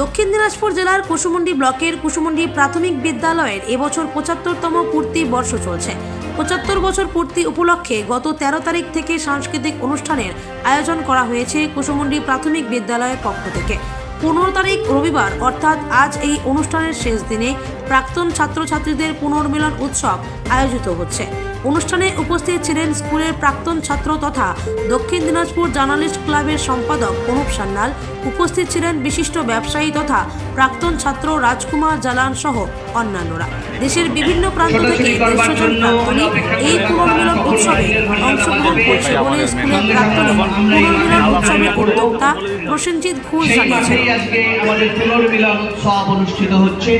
দক্ষিণ দিনাজপুর জেলার কুসুমুন্ডি ব্লকের কুসুমুন্ডি প্রাথমিক বিদ্যালয়ের এবছর পঁচাত্তরতম পূর্তি বর্ষ চলছে। পঁচাত্তর বছর পূর্তি উপলক্ষে গত তেরো তারিখ থেকে সাংস্কৃতিক অনুষ্ঠানের আয়োজন করা হয়েছে কুসুমুন্ডি প্রাথমিক বিদ্যালয়ের পক্ষ থেকে। পনেরো তারিখ রবিবার, অর্থাৎ আজ এই অনুষ্ঠানের শেষ দিনে প্রাক্তন ছাত্রছাত্রীদের পুনর্মিলন উৎসব আয়োজিত হচ্ছে। অনুষ্ঠানে উপস্থিত ছিলেন স্কুলের প্রাক্তন ছাত্র তথা দক্ষিণ দিনাজপুর জার্নালিস্ট ক্লাবের সম্পাদক অনুপ সান্যাল উপস্থিত ছিলেন বিশিষ্ট ব্যবসায়ী তথা প্রাক্তন ছাত্র রাজকুমার জালান সহ অন্যান্যরা। দেশের বিভিন্ন প্রান্ত থেকে প্রাক্তনী এই পুনর্মিলন উৎসবে অংশগ্রহণ করছে বলে স্কুলের প্রাক্তনী পুনর্মিলন উৎসবের উদ্যোক্তা প্রসেনজিৎ ঘোষ জানিয়েছেন। আজকে আমাদের পুনর্মিলন উৎসব অনুষ্ঠিত হচ্ছে।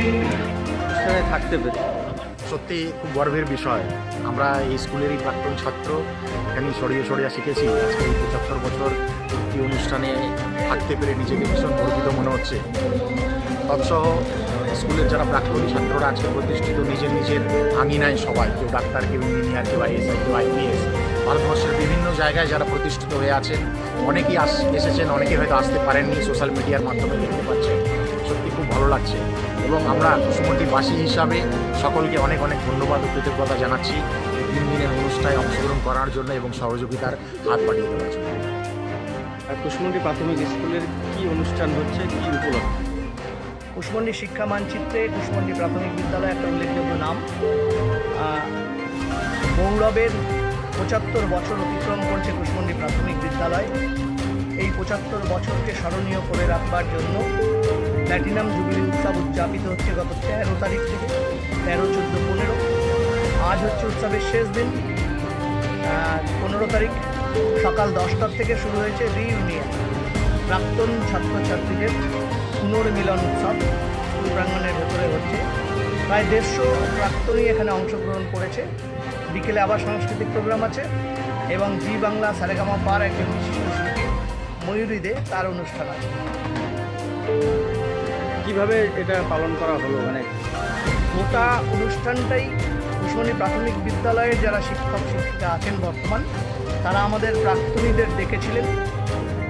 অনুষ্ঠানে থাকতে পেরে। সত্যি খুব গর্বের বিষয়। আমরা এই স্কুলেরই প্রাক্তন ছাত্র, এখানেই ছড়িয়ে ছড়িয়ে শিখেছি। আজকে এই পঁচাত্তর বছর এই অনুষ্ঠানে থাকতে পেরে নিজেকে ভীষণ গর্বিত মনে হচ্ছে। তৎসহ স্কুলের যারা প্রাক্তনী ছাত্ররা আজকে প্রতিষ্ঠিত, নিজের নিজের আঙিনায় সবাই, কেউ ডাক্তার, কেউ ইঞ্জিনিয়ার, কেউ আইএসআই কেউ আইপিএস, ভারতবর্ষের বিভিন্ন জায়গায় যারা প্রতিষ্ঠিত হয়ে আছেন, অনেকেই আস, এসেছেন অনেকে হয়তো আসতে পারেননি, সোশ্যাল মিডিয়ার মাধ্যমে দেখতে পাচ্ছেন। সত্যি খুব ভালো লাগছে। এবং আমরা কুসুমন্ডিবাসী হিসাবে সকলকে অনেক অনেক ধন্যবাদ ও কৃতজ্ঞতা জানাচ্ছি। তিন দিনের অনুষ্ঠানে অংশগ্রহণ করার জন্য এবং সহযোগিতার হাত বাড়িয়ে দেওয়ার জন্য। আর কুসমন্ডি প্রাথমিক স্কুলের কি অনুষ্ঠান হচ্ছে কি উপলক্ষে? কুশমন্ডি শিক্ষা মানচিত্রে কুশমন্ডি প্রাথমিক বিদ্যালয় একটা উল্লেখযোগ্য নাম। গৌরবের পঁচাত্তর বছর অতিক্রম করছে কুশমন্ডি প্রাথমিক বিদ্যালয়। পঁচাত্তর বছরকে স্মরণীয় করে রাখবার জন্য প্ল্যাটিনাম জুবিলি উৎসব উদযাপিত হচ্ছে গত তেরো তারিখ থেকে, তেরো, চোদ্দ, পনেরো। আজ হচ্ছে উৎসবের শেষ দিন। পনেরো তারিখ সকাল দশটার থেকে শুরু হয়েছে রিইউনিয়ন প্রাক্তন ছাত্রছাত্রীদের পুনর্মিলন উৎসব স্কুল প্রাঙ্গণের ভেতরে হচ্ছে। প্রায় দেড়শো প্রাক্তনই এখানে অংশগ্রহণ করেছে। বিকেলে আবার সাংস্কৃতিক প্রোগ্রাম আছে এবং জি বাংলা সারেগামা পার একজন বিশিষ্ট ময়ূরী দে তার অনুষ্ঠান আছে। কীভাবে এটা পালন করা হলো? মানে গোটা অনুষ্ঠানটাই কুশমণি প্রাথমিক বিদ্যালয়ের যারা শিক্ষক শিক্ষিকা আছেন বর্তমান তারা আমাদের প্রাক্তনীদের ডেকেছিলেন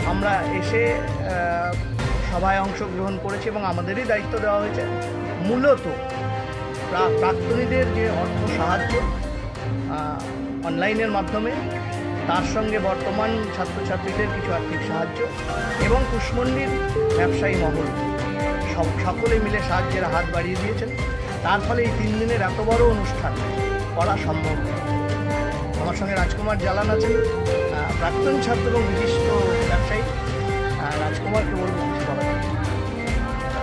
আমরা এসে সভায় অংশগ্রহণ করেছি এবং আমাদেরই দায়িত্ব দেওয়া হয়েছে। মূলত প্রা- প্রাক্তনীদের যে অর্থ সাহায্য অনলাইনের মাধ্যমে তার সঙ্গে বর্তমান ছাত্রছাত্রীদের কিছু আর্থিক সাহায্য এবং কুশমন্ডির ব্যবসায়ী মহল। সব, সকলে মিলে সাহায্যের হাত বাড়িয়ে দিয়েছেন। তার ফলে এই তিন দিনের এত বড় অনুষ্ঠান করা সম্ভব আমার সঙ্গে রাজকুমার জালান আছেন প্রাক্তন ছাত্র এবং বিশিষ্ট ব্যবসায়ী। রাজকুমারকে বলব